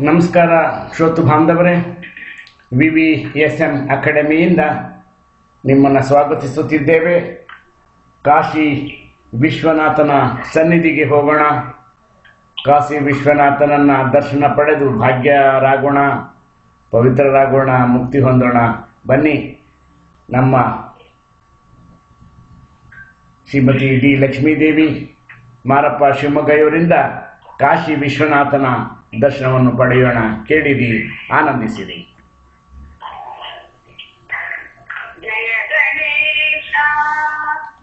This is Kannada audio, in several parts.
ನಮಸ್ಕಾರ, ಶ್ರೋತು ಬಾಂಧವರೇ. ವಿ ವಿ ಎಸ್ ಎಂ ಅಕಾಡೆಮಿಯಿಂದ ನಿಮ್ಮನ್ನು ಸ್ವಾಗತಿಸುತ್ತಿದ್ದೇವೆ. ಕಾಶಿ ವಿಶ್ವನಾಥನ ಸನ್ನಿಧಿಗೆ ಹೋಗೋಣ. ಕಾಶಿ ವಿಶ್ವನಾಥನನ್ನ ದರ್ಶನ ಪಡೆದು ಭಾಗ್ಯರಾಗೋಣ, ಪವಿತ್ರರಾಗೋಣ, ಮುಕ್ತಿ ಹೊಂದೋಣ. ಬನ್ನಿ, ನಮ್ಮ ಶ್ರೀಮತಿ ಡಿ ಲಕ್ಷ್ಮೀದೇವಿ ಮಾರಪ್ಪ ಶಿವಮೊಗ್ಗಯವರಿಂದ ಕಾಶಿ ವಿಶ್ವನಾಥನ ದರ್ಶನವನ್ನು ಪಡೆಯೋಣ. ಕೇಳಿರಿ ಆನಂದಿಸಿರಿ. ಜಯ ಗಣೇಶ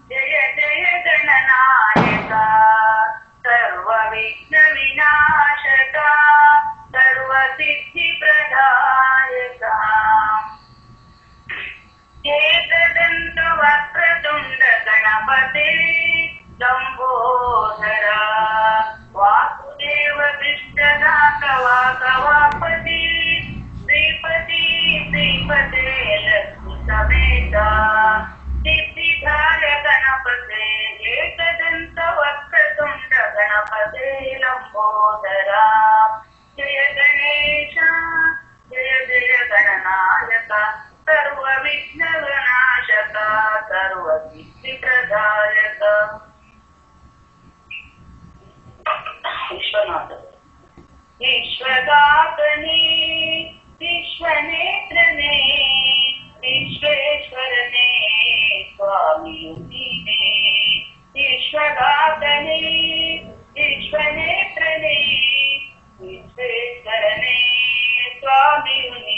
ಜಯ ಜಯ ಗಣನಾಯಕ दामोदरा जय गणेश जय जय गणनायक सर्वविघ्नविनाशक सर्वसिद्धिप्रदायक विश्वनाथ विश्वदातने विश्वनेत्रने विश्वेश्वरने ವಿಶ್ವೇಶ್ವರನೇ ಸ್ವಾಮಿಯು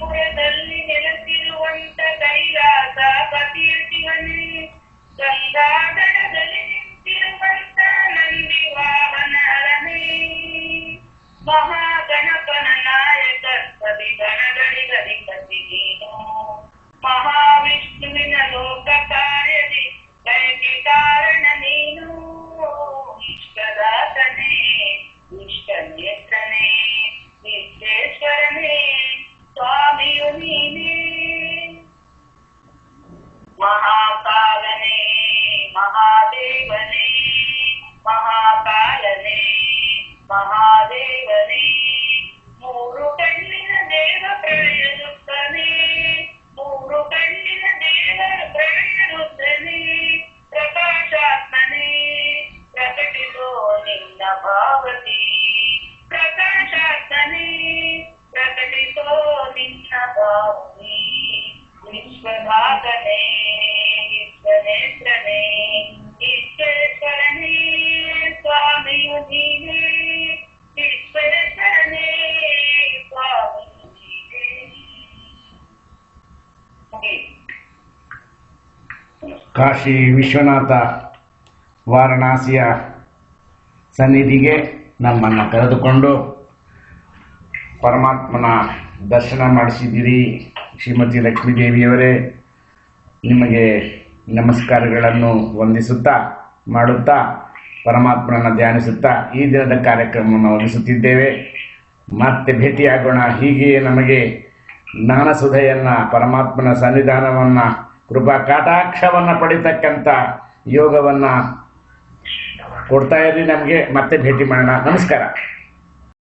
ಕಾಶಿಪುರದಲ್ಲಿ ನೆಲೆಸಿರುವಂತ ಕೈಲಾಸ ಕಪಿಯ ಶಿವನೇ ಗಂಗಾಧರದಲ್ಲಿ ನಿಂತಿರುವಂತ ನಂದಿ ವಾಹನ ಹರನೇ ಮಹಾಗಣಪನ ನಾಯಕ ಕವಿ ಗಣಗಳಿಗಧಿಪತಿ ನೀನು ಮಹಾವಿಷ್ಣುವಿನ ಲೋಕ ಕಾರ್ಯದಿ ಮಹಾದೇವನೇ ಮಹಾಕಾಲನೇ ಮಹಾದೇವನೇ ಮೂರು ಕಣ್ಣಿನ ದೇವ ಪ್ರಳಯರುತ್ತನೆ ಮೂರು ಕಣ್ಣಿನ ದೇವ ಪ್ರಳಯರುತ್ತನೆ ಪ್ರಕಾಶಾತ್ಮನೇ ಪ್ರಕಟಿಸೋ ನಿನ್ನ ಭಾವತಿ ಪ್ರಕಾಶಾತ್ಮನೇ ಪ್ರಕಟಿಸೋ ನಿನ್ನ ಭಾವತಿ ವಿಶ್ವಘಾತನೇ ವಿಶ್ವನೇತ್ರನೇ ಕಾಶಿ ವಿಶ್ವನಾಥ ವಾರಣಾಸಿಯ ಸನ್ನಿಧಿಗೆ ನಮ್ಮನ್ನು ಕರೆದುಕೊಂಡು ಪರಮಾತ್ಮನ ದರ್ಶನ ಮಾಡಿಸಿದ್ದೀರಿ. ಶ್ರೀಮತಿ ಲಕ್ಷ್ಮೀದೇವಿಯವರೇ ನಿಮಗೆ ನಮಸ್ಕಾರಗಳನ್ನು ವಂದಿಸುತ್ತಾ, ಮಾಡುತ್ತಾ, ಪರಮಾತ್ಮನನ್ನು ಧ್ಯಾನಿಸುತ್ತಾ ಈ ದಿನದ ಕಾರ್ಯಕ್ರಮವನ್ನು ವಂದಿಸುತ್ತಿದ್ದೇವೆ ಮತ್ತೆ ಭೇಟಿಯಾಗೋಣ. ಹೀಗೆಯೇ ನಮಗೆ ಜ್ಞಾನಸುಧೆಯನ್ನು, ಪರಮಾತ್ಮನ ಸನ್ನಿಧಾನವನ್ನು, ಕೃಪಾ ಕಟಾಕ್ಷವನ್ನು ಪಡಿತಕ್ಕಂಥ ಯೋಗವನ್ನು ಕೊಡ್ತಾ ಇರಲಿ ನಮಗೆ. ಮತ್ತೆ ಭೇಟಿ ಮಾಡೋಣ. ನಮಸ್ಕಾರ.